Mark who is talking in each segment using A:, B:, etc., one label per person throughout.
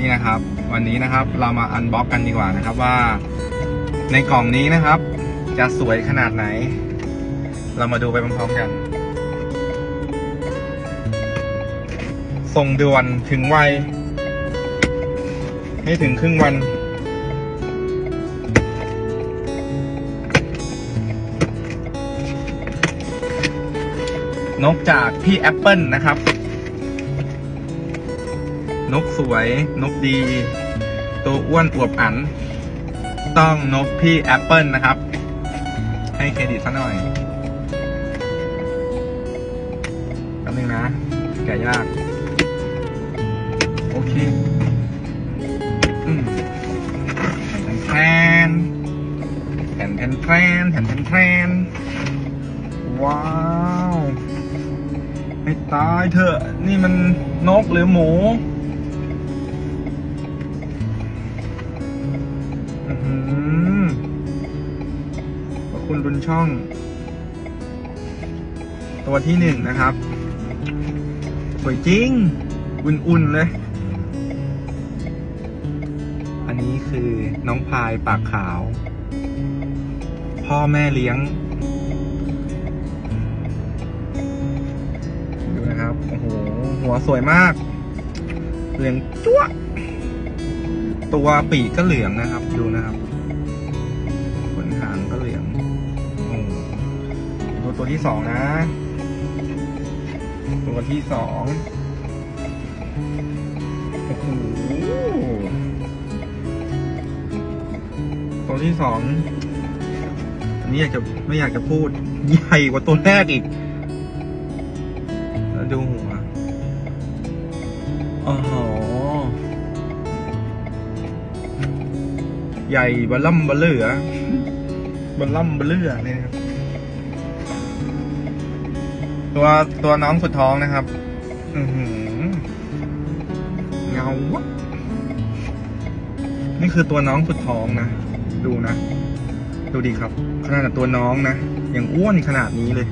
A: นี่นะครับ วันนี้นะครับเรามาอันบ็อกกันดีกว่านะครับว่า ในกล่องนี้นะครับ จะสวยขนาดไหน เรามาดูไปพร้อมๆกัน ส่งด่วนถึงไวไม่ถึงครึ่งวันนกจากพี่แอปเปิลนะครับ นกสวย นกดี ตัวอ้วนอวบอัน ต้องนกพี่แอปเปิลนะครับ ให้เครดิตซะหน่อยแป๊บนึงนะ แกะยาก โอเค อืมแทนแทนแทนแทนแทนแทนแทนว้าวไม่ตายเถอะ นี่มันนกหรือหมู คุณบุญช่อง ตัวที่หนึ่งนะครับ สวยจริง อุ่นๆเลย อันนี้คือน้องพายปากขาว พ่อแม่เลี้ยง ดูนะครับ โอ้โห หัวสวยมาก เหลืองจั๊วตัวปีกก็เหลืองนะครับ ดูนะครับขนหางก็เตัวที่สองนะ ตัวที่สองโอ้โหตัวที่สอง อันนี้อยากจะไม่อยากจะพูด ใหญ่กว่าตัวแรกอีกแล้วดูหัวโอ้โหใหญ่บะล่ำบะเลือบะล่ำบะเลือเนี่ยครับ ตัวตัวน้องสุดท้องนะครับ อืเงาวะนี่คือตัวน้องสุดท้องนะ ดูนะ ดูดีครับ ขนาดตัวน้องนะ ยังอ้วนขนาดนี้เลย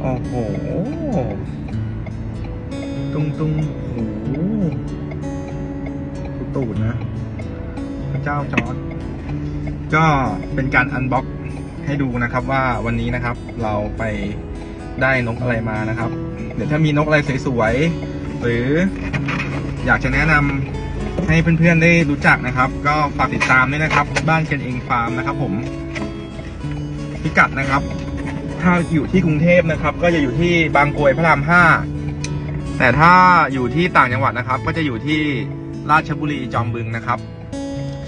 A: โอ้โห ตุงตุงโอ้โหดูตูดนะพระเจ้าจอร์ดก็เป็นการอันบ็อก ให้ดูนะครับว่าวันนี้นะครับเราไปได้นกอะไรมานะครับ เดี๋ยวถ้ามีนกอะไรสวยๆหรืออยากจะแนะนำให้เพื่อนๆได้รู้จักนะครับ ก็ฝากติดตามด้วยนะครับ บ้านกันเองฟาร์มนะครับ ผมพิกัดนะครับ ถ้าอยู่ที่กรุงเทพนะครับ ก็จะอยู่ที่บางกรวยพระรามห้าแต่ถ้าอยู่ที่ต่างจังหวัดนะครับ ก็จะอยู่ที่ราชบุรีจอมบึงนะครับ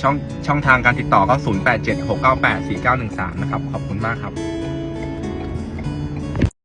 A: ช่องช่องทางการติดต่อก็ 0876984913 นะครับ ขอบคุณมากครับ